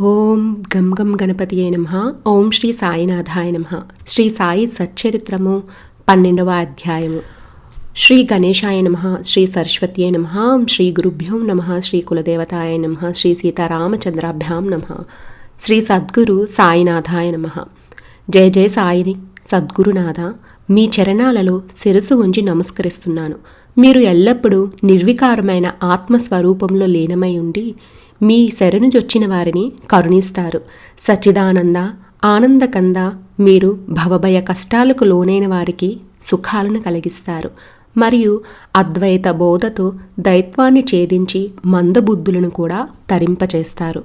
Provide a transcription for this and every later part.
ఓం గం గం గణపతియే నమ. ఓం శ్రీ సాయినాథాయ నమ. శ్రీ సాయి సచ్చరిత్రము పన్నెండవ అధ్యాయము. శ్రీ గణేశాయ నమ శ్రీ సరస్వత్యే నమ శ్రీ గురుభ్యో నమ శ్రీ కులదేవతాయ నమ శ్రీ సీతారామచంద్రాభ్యాం నమ. శ్రీ సద్గురు సాయినాథాయ నమ. జయ జయ సాయిని సద్గురునాథ మీ చరణాలలో శిరసు ఉంచి నమస్కరిస్తున్నాను. మీరు ఎల్లప్పుడూ నిర్వికారమైన ఆత్మస్వరూపంలో లీనమై ఉండి మీ శరణుజొచ్చిన వారిని కరుణిస్తారు. సచ్చిదానంద ఆనందకంద మీరు భవభయ కష్టాలకు లోనైన వారికి సుఖాలను కలిగిస్తారు. మరియు అద్వైత బోధతో దైత్వాన్ని ఛేదించి మందబుద్ధులను కూడా తరింపచేస్తారు.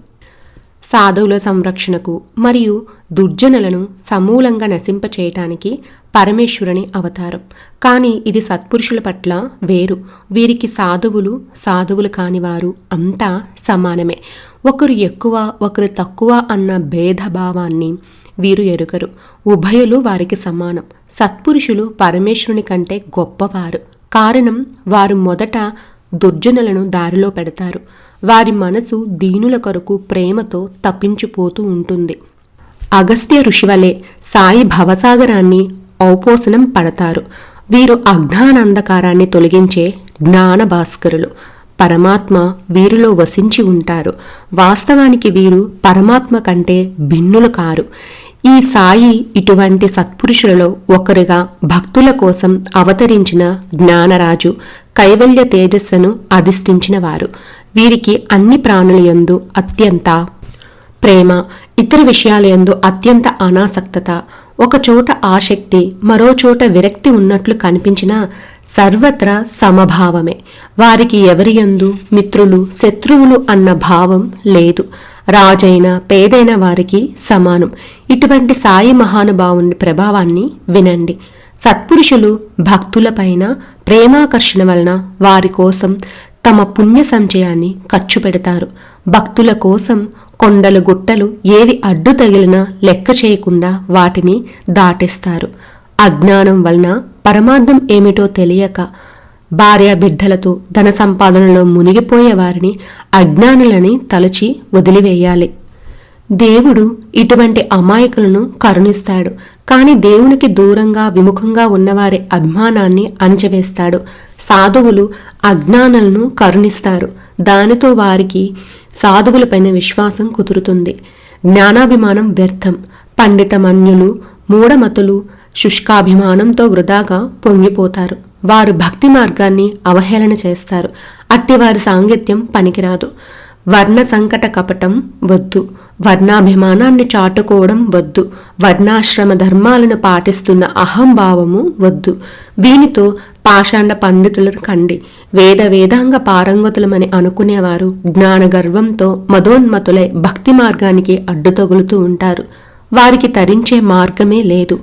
సాధువుల సంరక్షణకు మరియు దుర్జనులను సమూలంగా నశింపచేయటానికి పరమేశ్వరుని అవతారం. కానీ ఇది సత్పురుషుల పట్ల వేరు. వీరికి సాధువులు సాధువులు కానివారు అంతా సమానమే. ఒకరు ఎక్కువ ఒకరు తక్కువ అన్న భేదభావాన్ని వీరు ఎరుగరు. ఉభయులు వారికి సమానం. సత్పురుషులు పరమేశ్వరుని కంటే గొప్పవారు. కారణం వారు మొదట దుర్జనులను దారిలో పెడతారు. వారి మనసు దీనుల కొరకు ప్రేమతో తప్పించిపోతూ ఉంటుంది. అగస్త్య ఋషివలే సాయి భవసాగరాన్ని ఔపోసనం పడతారు. వీరు అజ్ఞానాంధకారాన్ని తొలగించే జ్ఞాన భాస్కరులు పరమాత్మ వీరిలో వసించి ఉంటారు. వాస్తవానికి వీరు పరమాత్మ కంటే భిన్నులు కారు. ఈ సాయి ఇటువంటి సత్పురుషులలో ఒకరుగా భక్తుల కోసం అవతరించిన జ్ఞానరాజు కైవల్య తేజస్సును అధిష్ఠించిన వారు వీరికి అన్ని ప్రాణుల యందు అత్యంత ప్రేమ ఇతర విషయాల యందు అత్యంత అనాసక్తత. ఒక చోట ఆసక్తి మరో చోట విరక్తి ఉన్నట్లు కనిపించిన సర్వత్రా సమభావమే. వారికి ఎవరి యందు? మిత్రులు శత్రువులు అన్న భావం లేదు. రాజైన పేదైన వారికి సమానం. ఇటువంటి సాయి మహానుభావుని ప్రభావాన్ని వినండి. సత్పురుషులు భక్తులపైన ప్రేమాకర్షణ వలన వారి కోసం తమ పుణ్య సంచయాన్ని ఖర్చు పెడతారు భక్తుల కోసం కొండలు గుట్టలు ఏవి అడ్డు తగిలినా లెక్క చేయకుండా వాటిని దాటేస్తారు. అజ్ఞానం వలన పరమార్థం ఏమిటో తెలియక భార్య బిడ్డలతో ధన సంపాదనలో మునిగిపోయే వారిని అజ్ఞానులని తలచి వదిలివేయాలి. దేవుడు ఇటువంటి అమాయకులను కరుణిస్తాడు. కానీ దేవునికి దూరంగా విముఖంగా ఉన్నవారి అభిమానాన్ని అణచివేస్తాడు. సాధువులు అజ్ఞానులను కరుణిస్తారు. దానితో వారికి సాధువులపైన విశ్వాసం కుదురుతుంది. జ్ఞానాభిమానం వ్యర్థం. పండితమన్యులు మూఢమతులు శుష్కాభిమానంతో వృధాగా పొంగిపోతారు. వారు భక్తి మార్గాన్ని అవహేళన చేస్తారు. అట్టివారి సాంగత్యం పనికిరాదు. వర్ణ సంకట కపటం వద్దు. వర్ణాభిమానాన్ని చాటుకోవడం వద్దు. వర్ణాశ్రమ ధర్మాలను పాటిస్తున్న అహంభావము వద్దు. దీనితో పాషాండ పండితులను కండి. వేద వేదాంగ పారంగతులమని అనుకునేవారు జ్ఞాన గర్వంతో మదోన్మతులై భక్తి మార్గానికి అడ్డు తగులుతూ ఉంటారు. వారికి తరించే మార్గమే లేదు.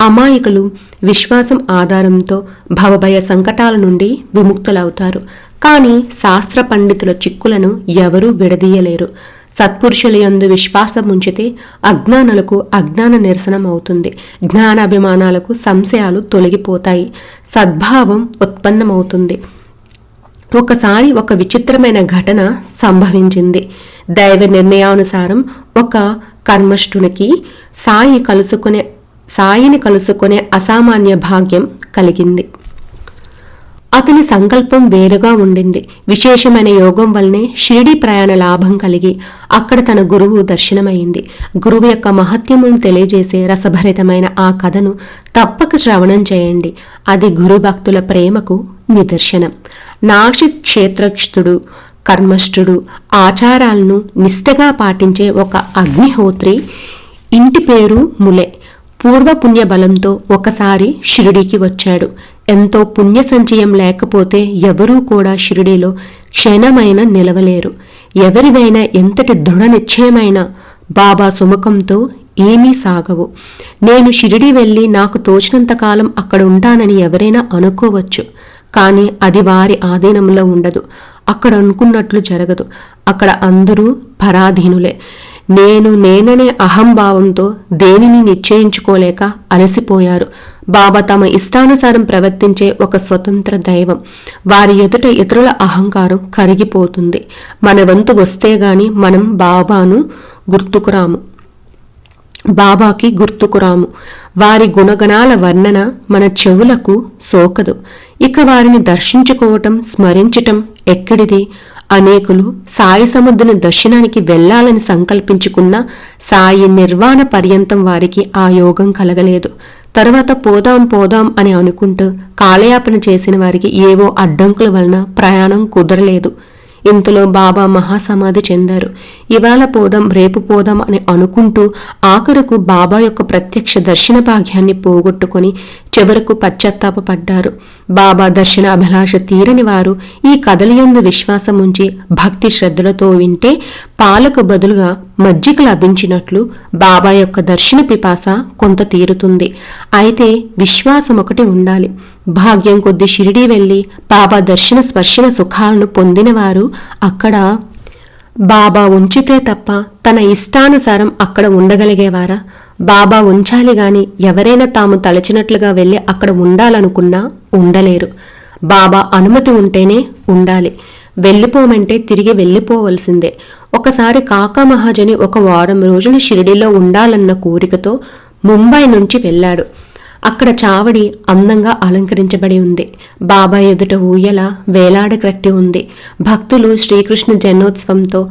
అమాయకులు విశ్వాసం ఆధారంతో భవభయ సంకటాల నుండి విముక్తులవుతారు. కానీ శాస్త్ర పండితుల చిక్కులను ఎవరూ విడదీయలేరు. సత్పురుషుల యందు విశ్వాసం ఉంచితే అజ్ఞానులకు అజ్ఞాన నిరసనం అవుతుంది జ్ఞానాభిమానాలకు సంశయాలు తొలగిపోతాయి. సద్భావం ఉత్పన్నమవుతుంది. ఒకసారి ఒక విచిత్రమైన ఘటన సంభవించింది. దైవ నిర్ణయానుసారం ఒక కర్మష్ఠునికి సాయి కలుసుకునే సాయిని కలుసుకునే అసామాన్య భాగ్యం కలిగింది. అతని సంకల్పం వేరుగా ఉండింది. విశేషమైన యోగం వల్లనే షిరిడి ప్రయాణ లాభం కలిగి అక్కడ తన గురువు దర్శనమైంది గురువు యొక్క మహత్యమును తెలియజేసే రసభరితమైన ఆ కథను తప్పక శ్రవణం చేయండి. అది గురు భక్తుల ప్రేమకు నిదర్శనం. నాసిక్ క్షేత్రక్షుడు కర్మష్ఠుడు ఆచారాలను నిష్టగా పాటించే ఒక అగ్నిహోత్రి ఇంటి పేరు ములే. పూర్వపుణ్య బలంతో ఒకసారి షిరిడీకి వచ్చాడు. ఎంతో పుణ్య సంచయం లేకపోతే ఎవరూ కూడా షిరిడీలో క్షణమైన నిలవలేరు. ఎవరిదైనా ఎంతటి దృఢ నిశ్చయమైన బాబా సుముఖంతో ఏమీ సాగవు. నేను షిరిడి వెళ్ళి నాకు తోచినంత కాలం అక్కడ ఉంటానని ఎవరైనా అనుకోవచ్చు. కానీ అది వారి ఆధీనంలో ఉండదు. అక్కడ అనుకున్నట్లు జరగదు. అక్కడ అందరూ పరాధీనులే. నేను నేననే అహంభావంతో దేనిని నిశ్చయించుకోలేక అలసిపోయారు. బాబా తమ ఇష్టానుసారం ప్రవర్తించే ఒక స్వతంత్ర దైవం. వారి ఎదుట ఇతరుల అహంకారం కరిగిపోతుంది. మన వంతు వస్తే గాని మనం బాబాను గుర్తుకురాము. బాబాకి గుర్తుకురాము. వారి గుణగణాల వర్ణన మన చెవులకు సోకదు. ఇక వారిని దర్శించుకోవటం స్మరించటం ఎక్కడిది? అనేకులు సాయి సముద్రుని దర్శనానికి వెళ్ళాలని సంకల్పించుకున్న సాయి నిర్వాణ పర్యంతం వారికి ఆ యోగం కలగలేదు. తర్వాత పోదాం పోదాం అని అనుకుంటూ కాలయాపన చేసిన వారికి ఏవో అడ్డంకుల వలన ప్రయాణం కుదరలేదు. ఇంతలో బాబా మహాసమాధి చెందారు. ఇవాళ పోదాం రేపు పోదాం అని అనుకుంటూ ఆఖరుకు బాబా యొక్క ప్రత్యక్ష దర్శన భాగ్యాన్ని పోగొట్టుకొని చివరకు పశ్చాత్తాపడ్డారు బాబా దర్శన అభిలాష తీరని వారు ఈ కథలయందు విశ్వాసం ఉంచి భక్తి శ్రద్ధలతో వింటే పాలకు బదులుగా మజ్జిగ లభించినట్లు బాబా యొక్క దర్శన పిపాస కొంత తీరుతుంది. అయితే విశ్వాసం ఒకటి ఉండాలి. భాగ్యం కొద్ది షిరిడి వెళ్ళి బాబా దర్శన స్పర్శన సుఖాలను పొందినవారు అక్కడ బాబా ఉంచితే తప్ప తన ఇష్టానుసారం అక్కడ ఉండగలిగేవారా? బాబా ఉంచాలి గాని ఎవరైనా తాము తలచినట్లుగా వెళ్ళి అక్కడ ఉండాలనుకున్నా ఉండలేరు. బాబా అనుమతి ఉంటేనే ఉండాలి. వెళ్ళిపోమంటే తిరిగి వెళ్ళిపోవలసిందే. ఒకసారి కాకా మహాజని ఒక వారం రోజులు షిరిడిలో ఉండాలన్న కోరికతో ముంబై నుంచి వెళ్ళాడు. అక్కడ చావడి అందంగా అలంకరించబడి ఉంది. బాబా ఎదుట ఊయల వేలాడగట్టి ఉంది. భక్తులు శ్రీకృష్ణ జన్మోత్సవంతో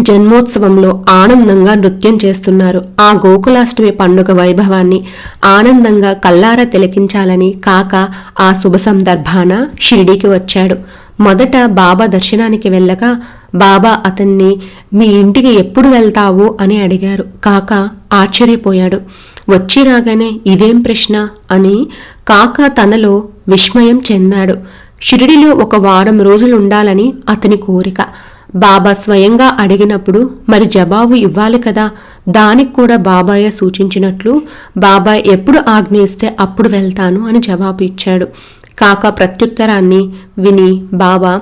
జన్మోత్సవంలో ఆనందంగా నృత్యం చేస్తున్నారు. ఆ గోకులాష్టమి పండుగ వైభవాన్ని ఆనందంగా కల్లారా తిలకించాలని కాక ఆ శుభ సందర్భాన షిరిడీకి వచ్చాడు. మొదట బాబా దర్శనానికి వెళ్ళగా బాబా అతన్ని మీ ఇంటికి ఎప్పుడు వెళ్తావు? అని అడిగారు. కాక ఆశ్చర్యపోయాడు. వచ్చి రాగానే ఇదేం ప్రశ్న? అని కాక తనలో విస్మయం చెందాడు. షిరిడిలో ఒక వారం రోజులు ఉండాలని అతని కోరిక. బాబా స్వయంగా అడిగినప్పుడు మరి జవాబు ఇవ్వాలి కదా? దానికి కూడా బాబాయే సూచించినట్లు బాబాయ్ ఎప్పుడు ఆజ్ఞిస్తే అప్పుడు వెళ్తాను అని జవాబు ఇచ్చాడు. కాక ప్రత్యుత్తరాన్ని విని బాబా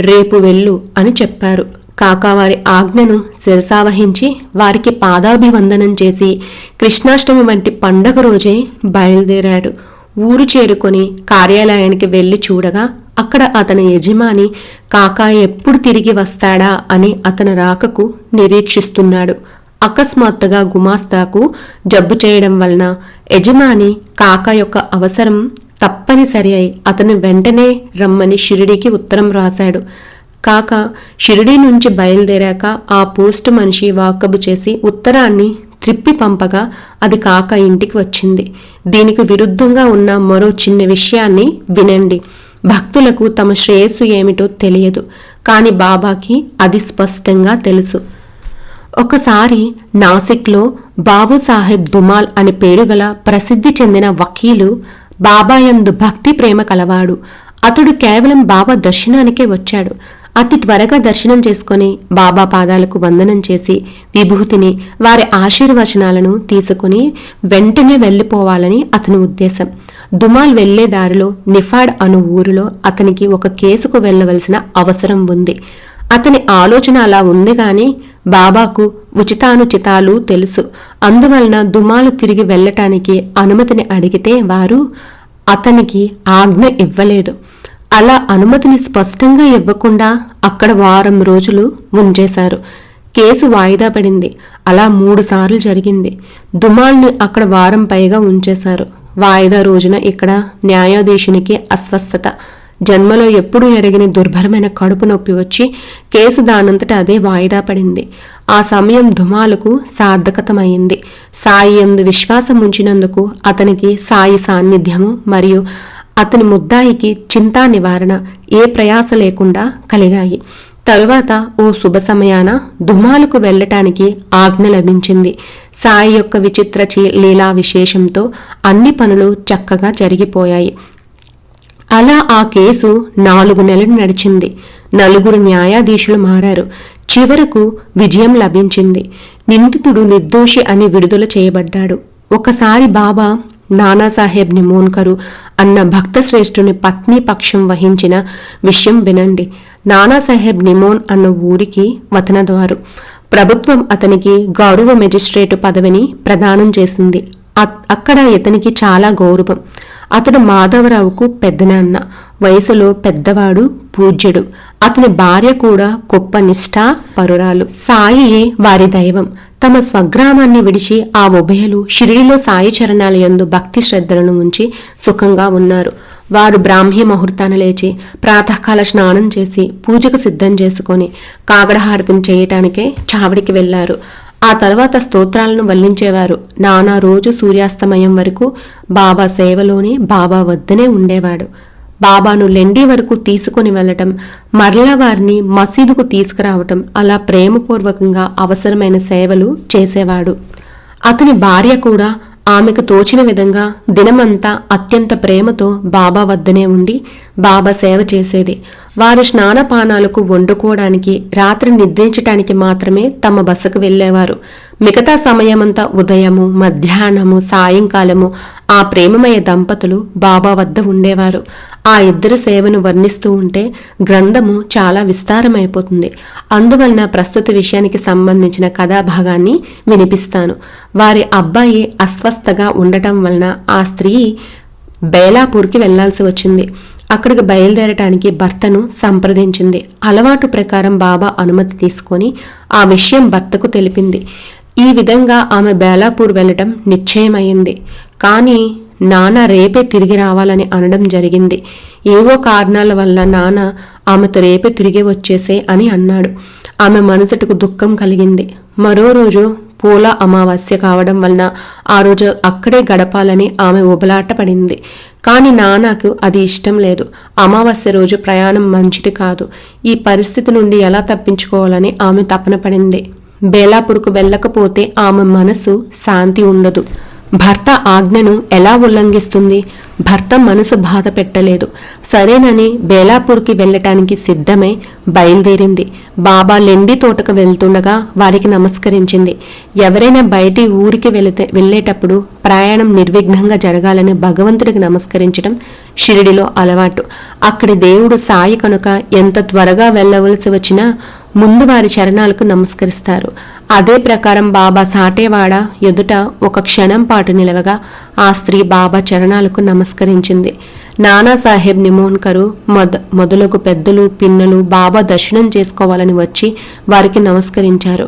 రేపు వెళ్ళు అని చెప్పారు. కాకా వారి ఆజ్ఞను శిరసావహించి వారికి పాదాభివందనం చేసి కృష్ణాష్టమి వంటి పండగ రోజే బయలుదేరాడు. ఊరు చేరుకొని కార్యాలయానికి వెళ్ళి చూడగా అక్కడ అతని యజమాని కాకా ఎప్పుడు తిరిగి వస్తాడా? అని అతని రాకకు నిరీక్షిస్తున్నాడు. అకస్మాత్తుగా గుమాస్తాకు జబ్బు చేయడం వలన యజమాని కాకా యొక్క అవసరం తప్పనిసరి అయి అతను వెంటనే రమ్మని షిరిడీకి ఉత్తరం రాశాడు. కాక షిరిడీ నుంచి బయలుదేరాక ఆ పోస్టు మనిషి వాకబు చేసి ఉత్తరాన్ని త్రిప్పి పంపగా అది కాక ఇంటికి వచ్చింది. దీనికి విరుద్ధంగా ఉన్న మరో చిన్న విషయాన్ని వినండి. భక్తులకు తమ శ్రేయస్సు ఏమిటో తెలియదు కాని బాబాకి అది స్పష్టంగా తెలుసు. ఒకసారి నాసిక్లో బాబు సాహెబ్ దుమాల్ అని పేరు గల ప్రసిద్ధి చెందిన వకీలు బాబాయందు భక్తి ప్రేమ కలవాడు. అతడు కేవలం బాబా దర్శనానికే వచ్చాడు. అతి త్వరగా దర్శనం చేసుకుని బాబా పాదాలకు వందనం చేసి విభూతిని వారి ఆశీర్వచనాలను తీసుకుని వెంటనే వెళ్ళిపోవాలని అతని ఉద్దేశం. దుమాల్ వెళ్ళే దారిలో నిఫాడ్ అను ఊరిలో అతనికి ఒక కేసుకు వెళ్ళవలసిన అవసరం ఉంది. అతని ఆలోచన అలా ఉంది గాని బాబాకు ఉచితానుచితాలు తెలుసు. అందువలన దుమాలు తిరిగి వెళ్ళటానికి అనుమతిని అడిగితే వారు అతనికి ఆజ్ఞ ఇవ్వలేదు. అలా అనుమతిని స్పష్టంగా ఇవ్వకుండా అక్కడ వారం రోజులు ఉంచేశారు. కేసు వాయిదా పడింది. అలా మూడు సార్లు జరిగింది. దుమాల్ని అక్కడ వారం పైగా ఉంచేశారు. వాయిదా రోజున ఇక్కడ న్యాయాధీశునికి అస్వస్థత. జన్మలో ఎప్పుడూ ఎరగిన దుర్భరమైన కడుపు నొప్పి వచ్చి కేసు దానంతట అదే వాయిదా పడింది. ఆ సమయం ధుమాలకు సార్థకతమైంది. సాయి ఎందు విశ్వాసం ఉంచినందుకు అతనికి సాయి సాన్నిధ్యము మరియు అతని ముద్దాయికి చింతా నివారణ ఏ ప్రయాస లేకుండా కలిగాయి. తరువాత ఓ శుభ సమయాన దుమాలకు వెళ్ళటానికి ఆజ్ఞ లభించింది. సాయి యొక్క విచిత్ర లీలా విశేషంతో అన్ని పనులు చక్కగా జరిగిపోయాయి. అలా ఆ కేసు నాలుగు నెలలు నడిచింది. నలుగురు న్యాయాధీశులు మారారు. చివరకు విజయం లభించింది. నిందితుడు నిర్దోషి అని విడుదల చేయబడ్డాడు. ఒకసారి బాబా నానాసాహెబ్ నిమోన్కరు అన్న భక్తశ్రేష్ఠుని పత్ని పక్షం వహించిన విషయం వినండి. నానాసాహెబ్ నిమోన్ అన్న ఊరికి వతనద్వారు. ప్రభుత్వం అతనికి గౌరవ మెజిస్ట్రేటు పదవిని ప్రదానం చేసింది. అక్కడ ఇతనికి చాలా గౌరవం. అతడు మాధవరావుకు పెద్దనాన్న వయసులో పెద్దవాడు పూజ్యుడు. అతని భార్య కూడా గొప్ప నిష్ఠ పరురాలు. సాయి వారి దైవం. తమ స్వగ్రామాన్ని విడిచి ఆ ఉభయలు షిరిడిలో సాయి భక్తి శ్రద్ధలను ఉంచి సుఖంగా ఉన్నారు. వారు బ్రాహ్మీ ముహూర్తాన లేచి ప్రాతకాల స్నానం చేసి పూజకు సిద్ధం చేసుకొని కాగడహారతిని చేయటానికే చావడికి వెళ్ళారు ఆ తర్వాత స్తోత్రాలను వల్లించేవారు. నానా రోజు సూర్యాస్తమయం వరకు బాబా సేవలోనే బాబా వద్దనే ఉండేవాడు. బాబాను లెండి వరకు తీసుకుని వెళ్ళటం మరలా వారిని మసీదుకు తీసుకురావటం అలా ప్రేమపూర్వకంగా అవసరమైన సేవలు చేసేవాడు. అతని భార్య కూడా ఆమెకు తోచిన విధంగా దినమంతా అత్యంత ప్రేమతో బాబా వద్దనే ఉండి బాబా సేవ చేసేది. వారు స్నానపానాలకు వండుకోవడానికి రాత్రి నిద్రించటానికి మాత్రమే తమ బసకు వెళ్ళేవారు. మిగతా సమయమంతా ఉదయము మధ్యాహ్నము సాయంకాలము ఆ ప్రేమమయ దంపతులు బాబా వద్ద ఉండేవారు. ఆ ఇద్దరి సేవను వర్ణిస్తూ ఉంటే గ్రంథము చాలా విస్తారమైపోతుంది. అందువలన ప్రస్తుత విషయానికి సంబంధించిన కథాభాగాన్ని వినిపిస్తాను. వారి అబ్బాయి అస్వస్థగా ఉండటం వలన ఆ స్త్రీ బేలాపూర్కి వెళ్ళాల్సి వచ్చింది. అక్కడికి బయలుదేరటానికి భర్తను సంప్రదించింది. అలవాటు ప్రకారం బాబా అనుమతి తీసుకొని ఆ విషయం భర్తకు తెలిపింది. ఈ విధంగా ఆమె బేలాపూర్ వెళ్ళటం నిశ్చయమైంది. కానీ నాన్న రేపే తిరిగి రావాలని అనడం జరిగింది. ఏవో కారణాల వల్ల నాన్న ఆమెతో రేపే తిరిగి వచ్చేసే అని అన్నాడు. ఆమె మనసుటకు దుఃఖం కలిగింది. మరో రోజు పూల అమావాస్య కావడం వలన ఆ రోజు అక్కడే గడపాలని ఆమె ఉబలాట పడింది. కానీ నాన్నకు అది ఇష్టం లేదు. అమావాస్య రోజు ప్రయాణం మంచిది కాదు. ఈ పరిస్థితి నుండి ఎలా తప్పించుకోవాలని ఆమె తపన పడింది. బేలాపూర్కు వెళ్ళకపోతే ఆమె మనసు శాంతి ఉండదు. భర్త ఆజ్ఞను ఎలా ఉల్లంఘిస్తుంది? భర్త మనసు బాధ పెట్టలేదు. సరేనని బేలాపూర్కి వెళ్ళటానికి సిద్ధమై బయలుదేరింది. బాబా లెండి తోటకు వెళ్తుండగా వారికి నమస్కరించింది. ఎవరైనా బయటి ఊరికి వెళితే వెళ్ళేటప్పుడు ప్రయాణం నిర్విఘ్నంగా జరగాలని భగవంతుడికి నమస్కరించడం షిరిడిలో అలవాటు. అక్కడి దేవుడు సాయి కనుక ఎంత త్వరగా వెళ్ళవలసి వచ్చినా ముందు వారి చరణాలకు నమస్కరిస్తారు. అదే ప్రకారం బాబా సాటేవాడ ఎదుట ఒక క్షణం పాటు నిలవగా ఆ స్త్రీ బాబా చరణాలకు నమస్కరించింది. నానాసాహెబ్ నిమోన్కరు మొద మొదలగు పెద్దలు పిన్నలు బాబా దర్శనం చేసుకోవాలని వచ్చి వారికి నమస్కరించారు.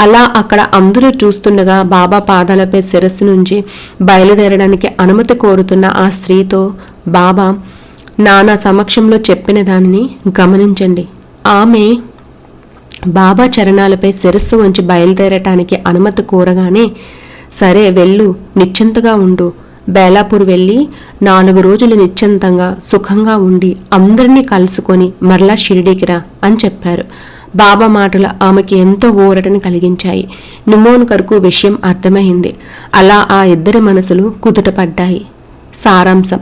అలా అక్కడ అందరూ చూస్తుండగా బాబా పాదాలపై శిరస్సు నుంచి బయలుదేరడానికి అనుమతి కోరుతున్న ఆ స్త్రీతో బాబా నానా సమక్షంలో చెప్పిన దానిని గమనించండి. ఆమె బాబా చరణాలపై శిరస్సు వంచి బయలుదేరటానికి అనుమతి కోరగానే సరే వెళ్ళు నిశ్చింతగా ఉండు. బేలాపూర్ వెళ్ళి నాలుగు రోజులు నిశ్చింతంగా సుఖంగా ఉండి అందరినీ కలుసుకొని మరలా షిరిడీకి రా అని చెప్పారు. బాబా మాటలు ఆమెకి ఎంతో ఊరటని కలిగించాయి. నిమోన్కర్కు విషయం అర్థమైంది. అలా ఆ ఇద్దరి మనసులు కుదుటపడ్డాయి. సారాంశం.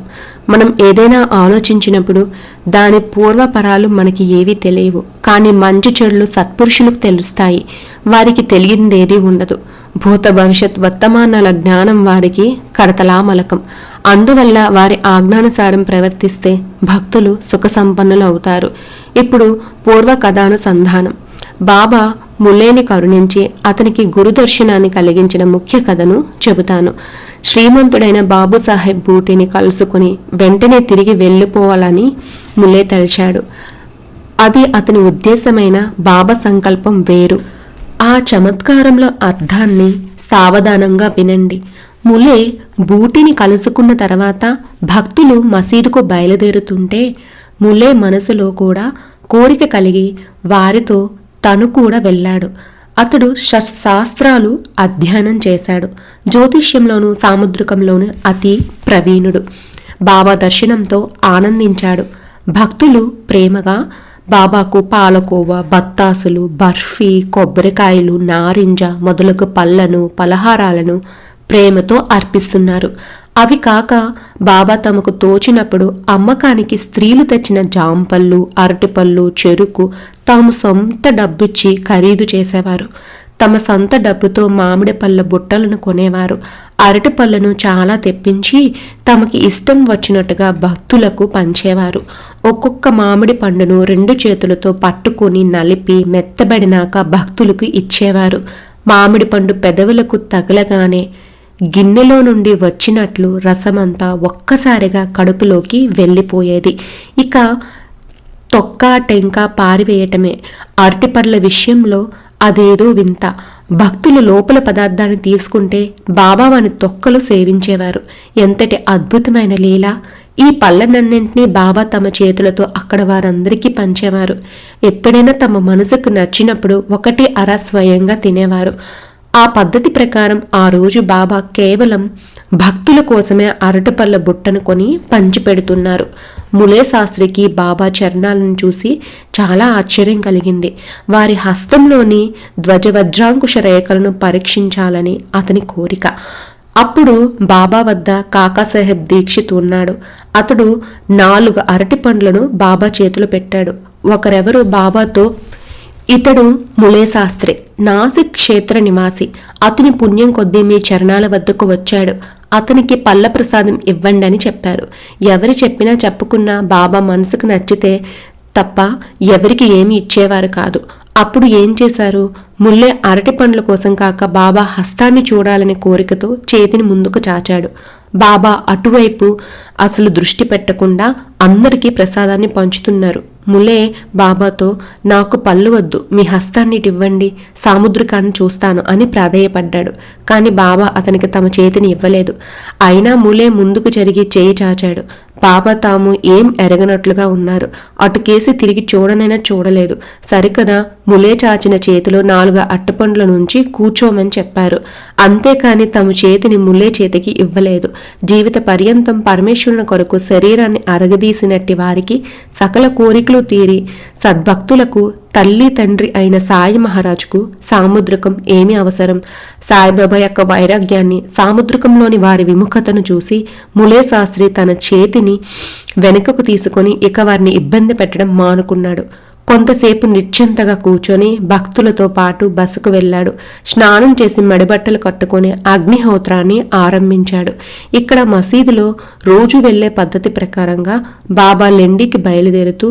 మనం ఏదైనా ఆలోచించినప్పుడు దాని పూర్వపరాలు మనకి ఏవీ తెలియవు. కానీ మంచి చెడులు సత్పురుషులకు తెలుస్తాయి. వారికి తెలియందేది ఉండదు. భూత భవిష్యత్ వర్తమానాల జ్ఞానం వారికి కడతలామలకం అందువల్ల వారి ఆజ్ఞానుసారం ప్రవర్తిస్తే భక్తులు సుఖ సంపన్నులు అవుతారు. ఇప్పుడు పూర్వ కథానుసంధానం. బాబా ముల్లేని కరుణించి అతనికి గురుదర్శనాన్ని కలిగించిన ముఖ్య కథను చెబుతాను. శ్రీమంతుడైన బాబుసాహెబ్ బూటిని కలుసుకుని వెంటనే తిరిగి వెళ్ళిపోవాలని ముల్లే తలిచాడు. అది అతని ఉద్దేశమైన బాబా సంకల్పం వేరు. ఆ చమత్కారంలో అర్థాన్ని సావధానంగా వినండి. ములే బూటిని కలుసుకున్న తర్వాత భక్తులు మసీదుకు బయలుదేరుతుంటే ములే మనసులో కూడా కోరిక కలిగి వారితో తను కూడా వెళ్ళాడు. అతడు శాస్త్రాలు అధ్యయనం చేశాడు. జ్యోతిష్యంలోనూ సాముద్రికంలోనూ అతి ప్రవీణుడు. బాబా దర్శనంతో ఆనందించాడు. భక్తులు ప్రేమగా బాబాకు పాలకోవ బత్తాసులు బర్ఫీ కొబ్బరికాయలు నారింజ మొదలగు పళ్ళను పలహారాలను ప్రేమతో అర్పిస్తున్నారు. అవి కాక బాబా తమకు తోచినప్పుడు అమ్మకానికి స్త్రీలు తెచ్చిన జాంపళ్ళు అరటిపళ్ళు చెరుకు తాము సొంత డబ్బిచ్చి ఖరీదు చేసేవారు. తమ సొంత డబ్బుతో మామిడి పళ్ళ బుట్టలను కొనేవారు. అరటి పళ్ళను చాలా తెప్పించి తమకి ఇష్టం వచ్చినట్టుగా భక్తులకు పంచేవారు. ఒక్కొక్క మామిడి పండును రెండు చేతులతో పట్టుకొని నలిపి మెత్తబడినాక భక్తులకు ఇచ్చేవారు. మామిడి పండు పెదవులకు తగలగానే గిన్నెలో నుండి వచ్చినట్లు రసమంతా ఒక్కసారిగా కడుపులోకి వెళ్ళిపోయేది. ఇక తొక్క టెంక పారివేయటమే. అరటిపళ్ళ విషయంలో అదేదో వింత. భక్తులు లోపల పదార్థాన్ని తీసుకుంటే బాబా వాని తొక్కలు సేవించేవారు. ఎంతటి అద్భుతమైన లీల. ఈ పళ్ళనన్నింటినీ బాబా తమ చేతులతో అక్కడ వారందరికీ పంచేవారు. ఎప్పుడైనా తమ మనసుకు నచ్చినప్పుడు ఒకటి అర స్వయంగా తినేవారు. ఆ పద్ధతి ప్రకారం ఆ రోజు బాబా కేవలం భక్తుల కోసమే అరటిపళ్ళ బుట్టను కొని పంచిపెడుతున్నారు ములే శాస్త్రికి బాబా చరణాలను చూసి చాలా ఆశ్చర్యం కలిగింది. వారి హస్తంలోని ధ్వజవజ్రాంకుశ రేఖలను పరీక్షించాలని అతని కోరిక. అప్పుడు బాబా వద్ద కాకాసాహెబ్ దీక్షిత్ ఉన్నాడు అతడు నాలుగు అరటి పండ్లను బాబా చేతులు పెట్టాడు. ఒకరెవరు బాబాతో ఇతడు ములే శాస్త్రి నాసిక్ క్షేత్ర నివాసి. అతని పుణ్యం కొద్దీ మీ చరణాల వద్దకు వచ్చాడు. అతనికి పళ్ళ ప్రసాదం ఇవ్వండి అని చెప్పారు. ఎవరు చెప్పినా చెప్పుకున్నా బాబా మనసుకు నచ్చితే తప్ప ఎవరికి ఏమి ఇచ్చేవారు కాదు. అప్పుడు ఏం చేశారు? ముల్లే అరటి పండ్ల కోసం కాక బాబా హస్తాన్ని చూడాలనే కోరికతో చేతిని ముందుకు చాచాడు. బాబా అటువైపు అసలు దృష్టి పెట్టకుండా అందరికీ ప్రసాదాన్ని పంచుతున్నారు. ములే బాబాతో నాకు పళ్ళు వద్దు మీ హస్తాన్నిటివ్వండి సాముద్రికాన్ని చూస్తాను అని ప్రాధేయపడ్డాడు. కానీ బాబా అతనికి తమ చేతిని ఇవ్వలేదు. అయినా ములే ముందుకు జరిగి చేయి చాచాడు. పాప తాము ఏం ఎరగనట్లుగా ఉన్నారు. అటు కేసి తిరిగి చూడనైనా చూడలేదు. సరికదా ములే చాచిన చేతిలో నాలుగు అట్టపండ్ల నుంచి కూర్చోమని చెప్పారు. అంతేకాని తమ చేతిని ముల్లే చేతికి ఇవ్వలేదు. జీవిత పర్యంతం పరమేశ్వరుని కొరకు శరీరాన్ని అరగదీసినట్టి వారికి సకల కోరికలు తీరి సద్భక్తులకు తల్లి తండ్రి అయిన సాయి మహారాజుకు సాముద్రికం ఏమి అవసరం? సాయిబాబా యొక్క వైరాగ్యాన్ని సాముద్రికంలోని వారి విముఖతను చూసి ములే శాస్త్రి తన చేతిని వెనుకకు తీసుకొని ఇక వారిని ఇబ్బంది పెట్టడం మానుకున్నాడు. కొంతసేపు నిశ్చింతగా కూర్చొని భక్తులతో పాటు బసకు వెళ్ళాడు. స్నానం చేసి మడిబట్టలు కట్టుకొని అగ్నిహోత్రాన్ని ఆరంభించాడు. ఇక్కడ మసీదులో రోజు వెళ్ళే పద్ధతి ప్రకారంగా బాబా లెండికి బయలుదేరుతూ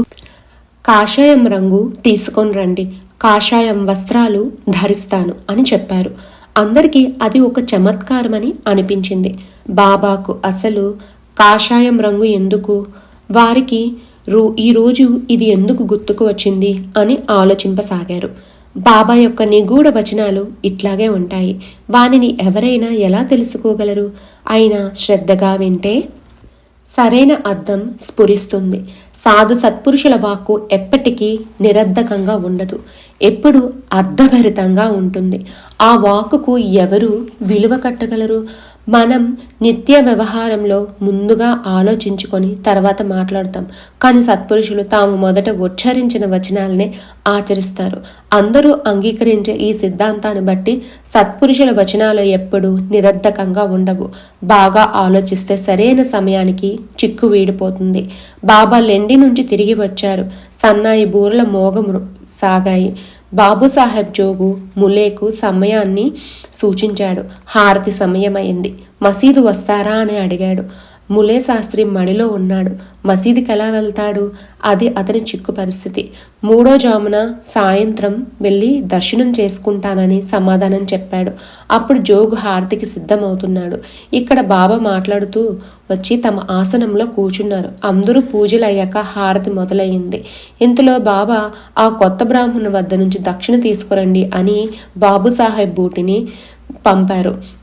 కాషాయం రంగు తీసుకొని రండి. కాషాయం వస్త్రాలు ధరిస్తాను అని చెప్పారు. అందరికీ అది ఒక చమత్కారమని అనిపించింది. బాబాకు అసలు కాషాయం రంగు ఎందుకు? వారికి రో ఈరోజు ఇది ఎందుకు గుర్తుకు వచ్చింది అని ఆలోచింపసాగారు. బాబా యొక్క నిగూఢ వచనాలు ఇట్లాగే ఉంటాయి. వానిని ఎవరైనా ఎలా తెలుసుకోగలరు? అయినా శ్రద్ధగా వింటే సరైన అర్థం స్ఫురిస్తుంది. సాధు సత్పురుషుల వాక్కు ఎప్పటికీ నిరర్ధకంగా ఉండదు. ఎప్పుడు అర్థభరితంగా ఉంటుంది. ఆ వాక్కుకు ఎవరు విలువ కట్టగలరు? మనం నిత్య వ్యవహారంలో ముందుగా ఆలోచించుకొని తర్వాత మాట్లాడతాం. కానీ సత్పురుషులు తాము మొదట ఉచ్చరించిన వచనాలనే ఆచరిస్తారు. అందరూ అంగీకరించే ఈ సిద్ధాంతాన్ని బట్టి సత్పురుషుల వచనాలు ఎప్పుడూ నిరర్ధకంగా ఉండవు. బాగా ఆలోచిస్తే సరైన సమయానికి చిక్కు వీడిపోతుంది. బాబా లెండి నుంచి తిరిగి వచ్చారు. సన్నాయి బూరల మోగము సాగాయి. బాబుసాహెబ్ జోగు ములేకు సమయాన్ని సూచించాడు. హారతి సమయమైంది. మసీదు వస్తారా అని అడిగాడు. ములే శాస్త్రి మడిలో ఉన్నాడు. మసీదుకి ఎలా వెళ్తాడు? అది అతని చిక్కు పరిస్థితి. మూడో జామున సాయంత్రం వెళ్ళి దర్శనం చేసుకుంటానని సమాధానం చెప్పాడు. అప్పుడు జోగు హారతికి సిద్ధమవుతున్నాడు. ఇక్కడ బాబా మాట్లాడుతూ వచ్చి తమ ఆసనంలో కూర్చున్నారు. అందరూ పూజలు అయ్యాక హారతి మొదలయ్యింది. ఇంతలో బాబా ఆ కొత్త బ్రాహ్మణు వద్ద నుంచి దక్షిణ తీసుకురండి అని బాబు సాహెబ్ బూటిని పంపారు.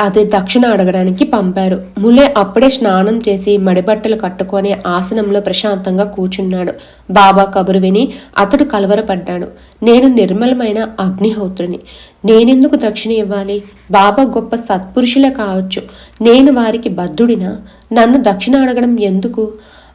అది దక్షిణ అడగడానికి పంపారు. ములే అప్పుడే స్నానం చేసి మడిబట్టలు కట్టుకొని ఆసనంలో ప్రశాంతంగా కూర్చున్నాడు. బాబా కబురు విని అతడు కలవరపడ్డాడు. నేను నిర్మలమైన అగ్నిహోత్రుని. నేనెందుకు దక్షిణ ఇవ్వాలి? బాబా గొప్ప సత్పురుషులే కావచ్చు. నేను వారికి బద్ధుడినా? నన్ను దక్షిణ అడగడం ఎందుకు?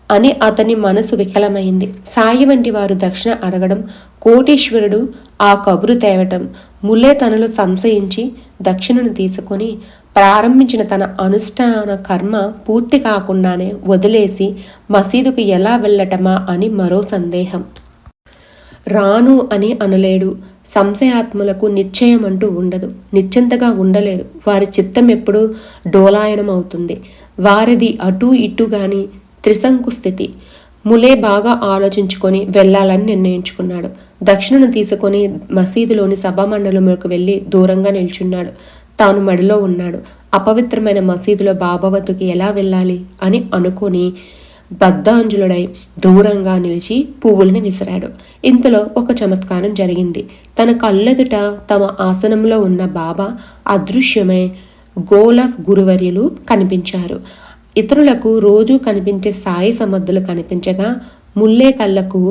అని అతని మనసు వికలమైంది. సాయి వంటి వారు దక్షిణ అడగడం కోటీశ్వరుడు ఆ కబురు తేవటం ముల్లే తనలో సంశయించి దక్షిణను తీసుకొని ప్రారంభించిన తన అనుష్ఠాన కర్మ పూర్తి కాకుండానే వదిలేసి మసీదుకు ఎలా వెళ్ళటమా అని మరో సందేహం. రాను అని అనలేడు. సంశయాత్మలకు నిశ్చయం అంటూ ఉండదు. నిశ్చింతగా ఉండలేరు. వారి చిత్తం ఎప్పుడూ డోలాయనం అవుతుంది వారిది అటూ ఇటు గాని త్రిశంకు స్థితి ములే బాగా ఆలోచించుకొని వెళ్ళాలని నిర్ణయించుకున్నాడు. దక్షిణను తీసుకొని మసీదులోని సభామండలంలోకి వెళ్ళి దూరంగా నిల్చున్నాడు. తాను మడిలో ఉన్నాడు. అపవిత్రమైన మసీదులో బాబా వద్దకు ఎలా వెళ్ళాలి అని అనుకొని బద్ధాంజులుడై దూరంగా నిలిచి పువ్వుల్ని విసిరాడు. ఇంతలో ఒక చమత్కారం జరిగింది. తన కళ్ళెదుట తమ ఆసనంలో ఉన్న బాబా అదృశ్యమై గోలఫ్ గురువర్యులు కనిపించారు. ఇతరులకు రోజు కనిపించే సాయి సమర్థులు కనిపించగా ముల్లే కళ్ళకు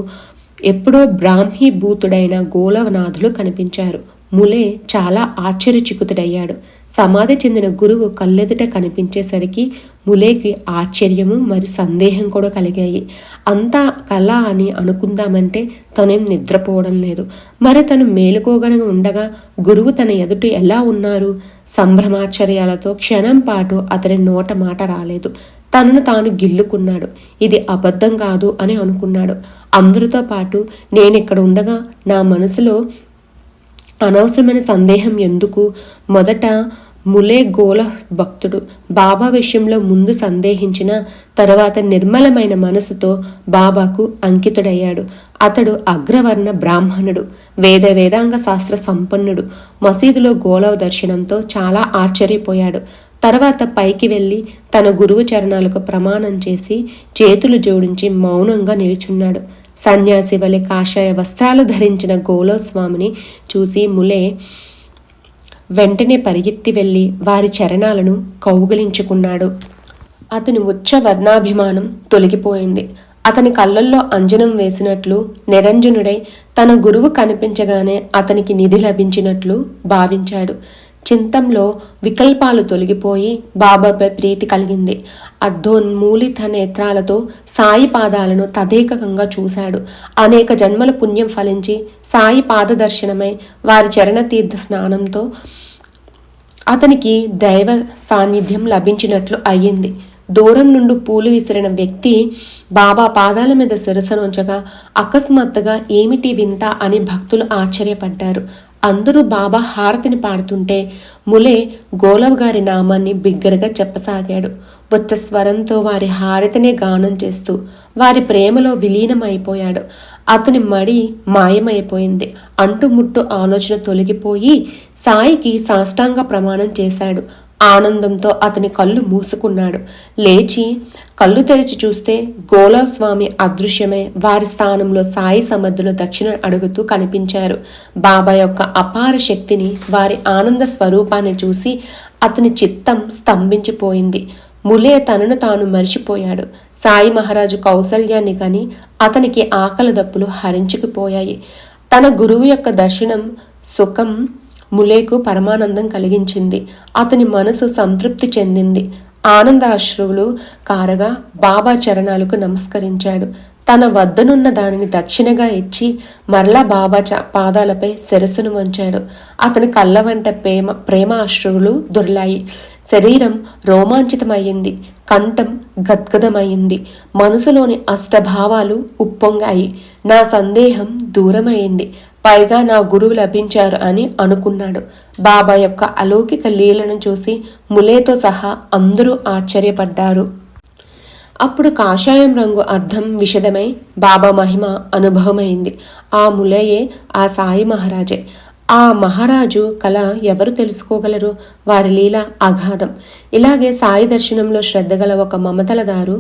ఎప్పుడో బ్రాహ్మీ భూతుడైన గోలవనాథులు కనిపించారు. ములే చాలా ఆశ్చర్యచికుతుడయ్యాడు. సమాధి చెందిన గురువు కళ్ళెదుట కనిపించేసరికి ములేకి ఆశ్చర్యము మరి సందేహం కూడా కలిగాయి. అంతా కళ అని అనుకుందామంటే తనేం నిద్రపోవడం లేదు. మరి తను మేలుకోగన ఉండగా గురువు తన ఎదుట ఎలా ఉన్నారు? సంభ్రమాశ్చర్యాలతో క్షణం పాటు అతని నోట మాట రాలేదు. తనను తాను గిల్లుకున్నాడు. ఇది అబద్ధం కాదు అని అనుకున్నాడు. అందరితో పాటు నేనిక్కడ ఉండగా నా మనసులో అనవసరమైన సందేహం ఎందుకు? మొదట ములే గోల భక్తుడు బాబా విషయంలో ముందు సందేహించిన తర్వాత నిర్మలమైన మనసుతో బాబాకు అంకితుడయ్యాడు. అతడు అగ్రవర్ణ బ్రాహ్మణుడు వేద వేదాంగ శాస్త్ర సంపన్నుడు. మసీదులో గోలవ దర్శనంతో చాలా ఆశ్చర్యపోయాడు. తర్వాత పైకి వెళ్ళి తన గురువు చరణాలకు ప్రమాణం చేసి చేతులు జోడించి మౌనంగా నిలుచున్నాడు. సన్యాసి వలె కాషాయ వస్త్రాలు ధరించిన గోలోస్వామిని చూసి ములే వెంటనే పరిగెత్తి వెళ్ళి వారి చరణాలను కౌగిలించుకున్నాడు. అతని ఉచ్చ వర్ణాభిమానం తొలగిపోయింది. అతని కళ్ళల్లో అంజనం వేసినట్లు నిరంజనుడై తన గురువు కనిపించగానే అతనికి నిధి లభించినట్లు భావించాడు. చింతంలో వికల్పాలు తొలగిపోయి బాబాపై ప్రీతి కలిగింది. అర్ధోన్మూలిత నేత్రాలతో సాయి పాదాలను తదేకంగా చూశాడు. అనేక జన్మల పుణ్యం ఫలించి సాయి పాద దర్శనమై వారి చరణతీర్థ స్నానంతో అతనికి దైవ సాన్నిధ్యం లభించినట్లు అయ్యింది. దూరం నుండి పూలు విసిరిన వ్యక్తి బాబా పాదాల మీద శిరసనుంచగా అకస్మాత్తుగా ఏమిటి వింత? అని భక్తులు ఆశ్చర్యపడ్డారు. అందరూ బాబా హారతిని పాడుతుంటే ములే గోలవ్ గారి నామాన్ని బిగ్గరగా చెప్పసాగాడు. వచ్చ స్వరంతో వారి హారతినే గానం చేస్తూ వారి ప్రేమలో విలీనమైపోయాడు. అతని మడి మాయమైపోయింది. అంటుముట్టు ఆలోచన తొలగిపోయి సాయికి సాష్టాంగ ప్రమాణం చేశాడు. ఆనందంతో అతని కళ్ళు మూసుకున్నాడు. లేచి కళ్ళు తెరిచి చూస్తే గోలాస్వామి అదృశ్యమై వారి స్థానంలో సాయి సమర్థులు దక్షిణ అడుగుతూ కనిపించారు. బాబా యొక్క అపార శక్తిని వారి ఆనంద స్వరూపాన్ని చూసి అతని చిత్తం స్తంభించిపోయింది. ములే తనను తాను మరిచిపోయాడు. సాయి మహారాజు కౌసల్యాన్ని కానీ అతనికి ఆకలి దప్పులు హరించుకుపోయాయి. తన గురువు యొక్క దర్శనం సుఖం ములేకు పరమానందం కలిగించింది. అతని మనసు సంతృప్తి చెందింది. ఆనందాశ్రువులు కారగా బాబా చరణాలకు నమస్కరించాడు. తన వద్దనున్న దానిని దక్షిణగా ఇచ్చి మరలా బాబా చ పాదాలపై శిరస్సును వంచాడు. అతని కళ్ళ వెంట ప్రేమ ప్రేమ అశ్రువులు దొర్లాయి. శరీరం రోమాంచితమయ్యింది. కంఠం గద్గదమైంది మనసులోని అష్టభావాలు ఉప్పొంగాయి. నా సందేహం దూరమైంది పైగా నా గురువు లభించారు అని అనుకున్నాడు. బాబా యొక్క అలౌకిక లీలను చూసి ములేతో సహా అందరూ ఆశ్చర్యపడ్డారు. అప్పుడు కాషాయం రంగు అర్థం విషదమై బాబా మహిమ అనుభవమైంది. ఆ ములయే ఆ సాయి మహారాజే. ఆ మహారాజు కళ ఎవరు తెలుసుకోగలరు? వారి లీల అగాధం ఇలాగే సాయి దర్శనంలో శ్రద్ధగల ఒక మమతలదారు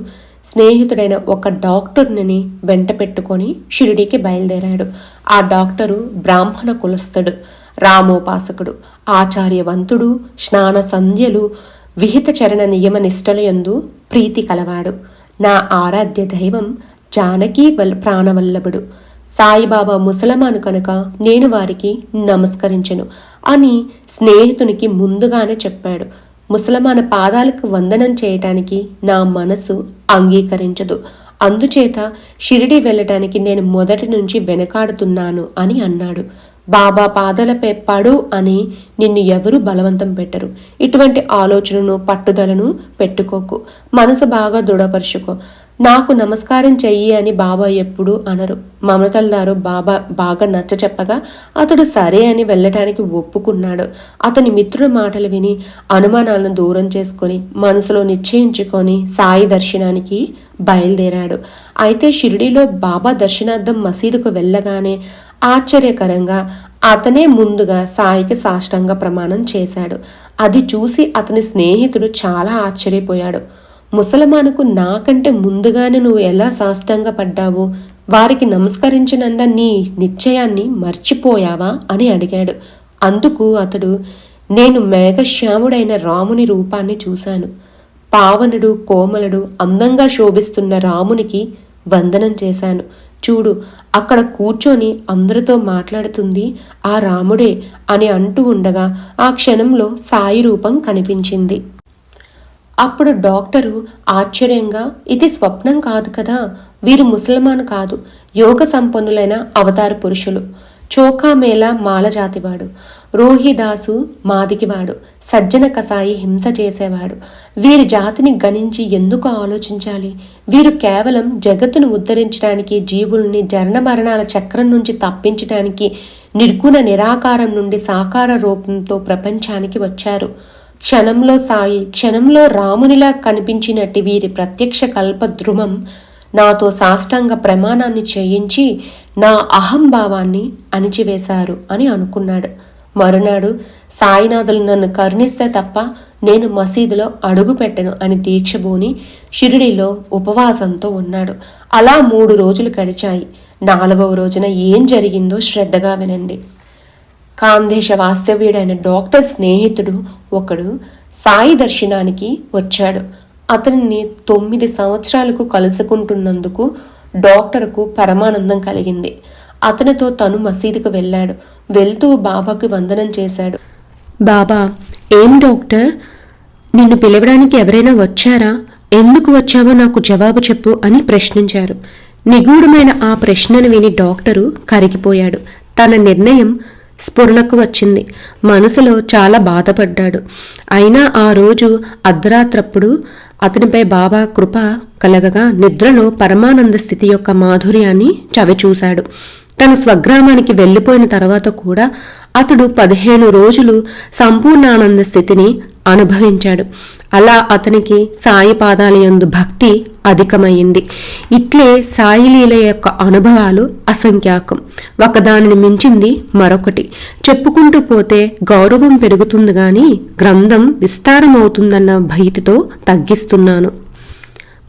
స్నేహితుడైన ఒక డాక్టర్ని వెంట పెట్టుకొని షిరిడీకి బయలుదేరాడు. ఆ డాక్టరు బ్రాహ్మణ కులస్థుడు రామోపాసకుడు ఆచార్యవంతుడు స్నాన సంధ్యలు విహిత చరణ నియమ నిష్టలయందు ప్రీతి కలవాడు. నా ఆరాధ్య దైవం జానకీ వల్ ప్రాణవల్లభుడు. సాయిబాబా ముసలమాను కనుక నేను వారికి నమస్కరించను అని స్నేహితునికి ముందుగానే చెప్పాడు. ముసలమాన పాదాలకు వందనం చేయటానికి నా మనసు అంగీకరించదు. అందుచేత షిరిడి వెళ్ళటానికి నేను మొదటి నుంచి వెనకాడుతున్నాను అని అన్నాడు. బాబా పాదాలపై పడు అని నిన్ను ఎవరు బలవంతం పెట్టరు. ఇటువంటి ఆలోచనను పట్టుదలను పెట్టుకోకు. మనసు బాగా దృఢపరుచుకో. నాకు నమస్కారం చెయ్యి అని బాబా ఎప్పుడు అనరు. మమతల్దారు బాబా బాగా నచ్చ చెప్పగా అతడు సరే అని వెళ్ళటానికి ఒప్పుకున్నాడు. అతని మిత్రుడి మాటలు విని అనుమానాలను దూరం చేసుకొని మనసులో నిశ్చయించుకొని సాయి దర్శనానికి బయలుదేరాడు. అయితే షిరిడీలో బాబా దర్శనార్థం మసీదుకు వెళ్ళగానే ఆశ్చర్యకరంగా అతనే ముందుగా సాయికి సాష్టంగ ప్రమాణం చేశాడు. అది చూసి అతని స్నేహితుడు చాలా ఆశ్చర్యపోయాడు. ముసలమానుకు నాకంటే ముందుగానే నువ్వు ఎలా సాష్టంగా పడ్డావో వారికి నమస్కరించినన్న నీ నిశ్చయాన్ని మర్చిపోయావా అని అడిగాడు. అందుకు అతడు నేను మేఘశ్యాముడైన రాముని రూపాన్ని చూశాను. పావనుడు కోమలుడు అందంగా శోభిస్తున్న రామునికి వందనం చేశాను. చూడు అక్కడ కూర్చొని అందరితో మాట్లాడుతుంది ఆ రాముడే అని అంటూ ఉండగా ఆ క్షణంలో సాయి రూపం కనిపించింది. అప్పుడు డాక్టరు ఆశ్చర్యంగా ఇది స్వప్నం కాదు కదా వీరు ముసల్మాన్ కాదు యోగ సంపన్నులైన అవతార పురుషులు. చోకామేళ మాలజాతివాడు రోహిదాసు మాదికివాడు. సజ్జన కసాయి హింస చేసేవాడు. వీరి జాతిని గణించి ఎందుకు ఆలోచించాలి? వీరు కేవలం జగత్తును ఉద్ధరించడానికి జీవుల్ని జరణ మరణాల చక్రం నుంచి తప్పించడానికి నిర్గుణ నిరాకారం నుండి సాకార రూపంతో ప్రపంచానికి వచ్చారు. క్షణంలో సాయి క్షణంలో రామునిలా కనిపించినట్టు వీరి ప్రత్యక్ష కల్పద్రుమం నాతో సాష్టాంగ ప్రమాణాన్ని చేయించి నా అహంభావాన్ని అణిచివేశారు అని అనుకున్నాడు. మరునాడు సాయినాథులు నన్ను కరుణిస్తే తప్ప నేను మసీదులో అడుగు పెట్టను అని దీక్షబోని షిరిడిలో ఉపవాసంతో ఉన్నాడు. అలా మూడు రోజులు గడిచాయి. నాలుగవ రోజున ఏం జరిగిందో శ్రద్ధగా వినండి. కాందేశ వాస్తవ్యుడైన డాక్టర్ స్నేహితుడు ఒకడు సాయి దర్శనానికి వచ్చాడు. అతనిని తొమ్మిది సంవత్సరాలకు కలుసుకుంటున్నందుకు డాక్టర్కు పరమానందం కలిగింది. అతనితో తను మసీదుకు వెళ్ళాడు. వెళ్తూ బాబాకి వందనం చేశాడు. బాబా ఏం డాక్టర్? నిన్ను పిలవడానికి ఎవరైనా వచ్చారా? ఎందుకు వచ్చావో నాకు జవాబు చెప్పు అని ప్రశ్నించారు. నిగూఢమైన ఆ ప్రశ్నను విని డాక్టరు కరిగిపోయాడు. తన నిర్ణయం స్ఫురణకు వచ్చింది. మనసులో చాలా బాధపడ్డాడు. అయినా ఆ రోజు అర్ధరాత్రప్పుడు అతనిపై బాబా కృప కలగగా నిద్రలో పరమానంద స్థితి యొక్క మాధుర్యాన్ని చవిచూశాడు. తన స్వగ్రామానికి వెళ్ళిపోయిన తర్వాత కూడా అతడు పదిహేను రోజులు సంపూర్ణానంద స్థితిని అనుభవించాడు. అలా అతనికి సాయి యందు భక్తి అధికమైంది. ఇట్లే సాయిలీల యొక్క అనుభవాలు అసంఖ్యాకం. ఒకదానిని మించింది మరొకటి. చెప్పుకుంటూ పోతే గౌరవం పెరుగుతుంది గాని గ్రంథం విస్తారమవుతుందన్న భయతితో తగ్గిస్తున్నాను.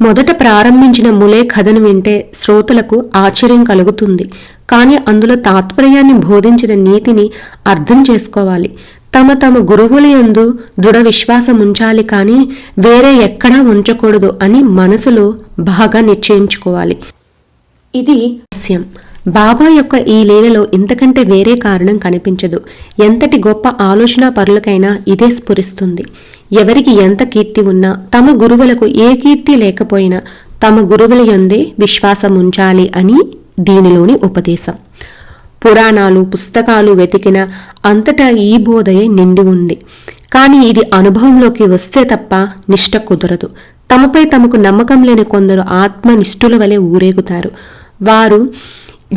మొదట ప్రారంభించిన ములే కథను వింటే శ్రోతలకు ఆశ్చర్యం కలుగుతుంది. కానీ అందులో తాత్పర్యాన్ని బోధించిన నీతిని అర్థం చేసుకోవాలి. తమ తమ గురువుల యందు దృఢ విశ్వాసం ఉంచాలి కానీ వేరే ఎక్కడా ఉంచకూడదు అని మనసులో బాగా నిశ్చయించుకోవాలి. ఇది రహస్యం బాబా యొక్క ఈ లీలలో ఇంతకంటే వేరే కారణం కనిపించదు. ఎంతటి గొప్ప ఆలోచన పరులకైనా ఇదే స్ఫురిస్తుంది. ఎవరికి ఎంత కీర్తి ఉన్నా తమ గురువులకు ఏ కీర్తి లేకపోయినా తమ గురువుల యందే విశ్వాసం ఉంచాలి అని దీనిలోని ఉపదేశం. పురాణాలు పుస్తకాలు వెతికిన అంతటా ఈ బోధయే నిండి ఉంది. కానీ ఇది అనుభవంలోకి వస్తే తప్ప నిష్ట కుదరదు. తమపై తమకు నమ్మకం లేని కొందరు ఆత్మనిష్ఠుల వలె ఊరేగుతారు. వారు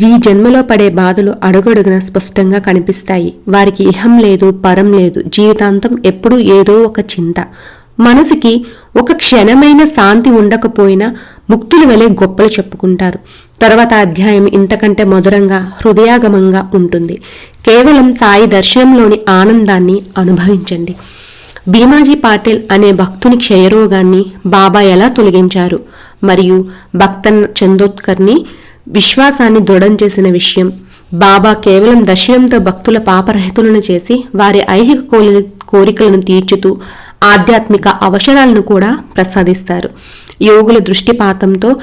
ఈ జన్మలో పడే బాధలు అడుగడుగున స్పష్టంగా కనిపిస్తాయి. వారికి ఇహం లేదు పరం లేదు. జీవితాంతం ఎప్పుడూ ఏదో ఒక చింత. మనసుకి ఒక క్షణమైన శాంతి ఉండకపోయినా ముక్తుల వలె గొప్పలు చెప్పుకుంటారు. తర్వాత అధ్యాయం ఇంతకంటే మధురంగా హృదయాగమంగా ఉంటుంది. కేవలం సాయి దర్శనంలోని ఆనందాన్ని అనుభవించండి. భీమాజీ పాటిల్ అనే భక్తుని క్షయరోగాన్ని బాబా ఎలా తొలగించారు? మరియు భక్తన్ చందోత్కర్ని విశ్వాసాన్ని దృఢం చేసిన విషయం బాబా కేవలం దర్శనంతో భక్తుల పాపరహితులను చేసి వారి ఐహిక కోరికలను తీర్చుతూ ఆధ్యాత్మిక అవసరాలను కూడా ప్రసాదిస్తారు. యోగుల దృష్టిపాతంతో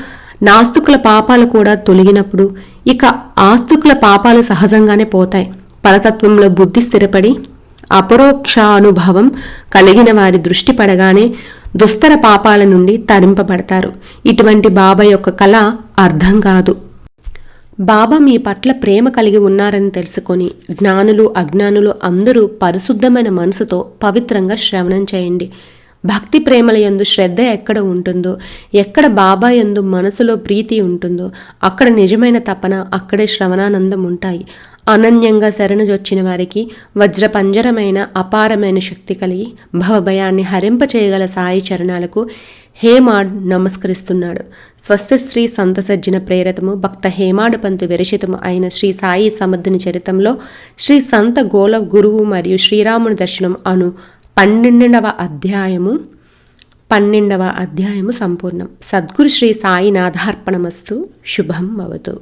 నాస్తికుల పాపాలు కూడా తొలగినప్పుడు ఇక ఆస్తికుల పాపాలు సహజంగానే పోతాయి. పరతత్వంలో బుద్ధి స్థిరపడి అపరోక్షానుభవం కలిగిన వారి దృష్టి పడగానే దుస్తర పాపాల నుండి తరింపబడతారు. ఇటువంటి బాబా యొక్క కళ అర్థం కాదు. బాబా మీ పట్ల ప్రేమ కలిగి ఉన్నారని తెలుసుకొని జ్ఞానులు అజ్ఞానులు అందరూ పరిశుద్ధమైన మనసుతో పవిత్రంగా శ్రవణం చేయండి. భక్తి ప్రేమల యందు శ్రద్ధ ఎక్కడ ఉంటుందో ఎక్కడ బాబా యందు మనసులో ప్రీతి ఉంటుందో అక్కడ నిజమైన తపన అక్కడే శ్రవణానందం ఉంటాయి. అనన్యంగా శరణుజొచ్చిన వారికి వజ్రపంజరమైన అపారమైన శక్తి కలిగి భవభయాన్ని హరింపచేయగల సాయి చరణాలకు హేమాడ్ నమస్కరిస్తున్నాడు. స్వస్తి శ్రీ సంత సజ్జన ప్రేరతము భక్త హేమాడు పంతు విరచితము అయిన శ్రీ సాయి సమర్థుని చరితంలో శ్రీ సంత గోల గురువు మరియు శ్రీరాముని దర్శనం అను పన్నెండవ అధ్యాయము పన్నెండవ అధ్యాయము సంపూర్ణం. సద్గురు శ్రీ సాయినాథార్పణమస్తు శుభం భవతు.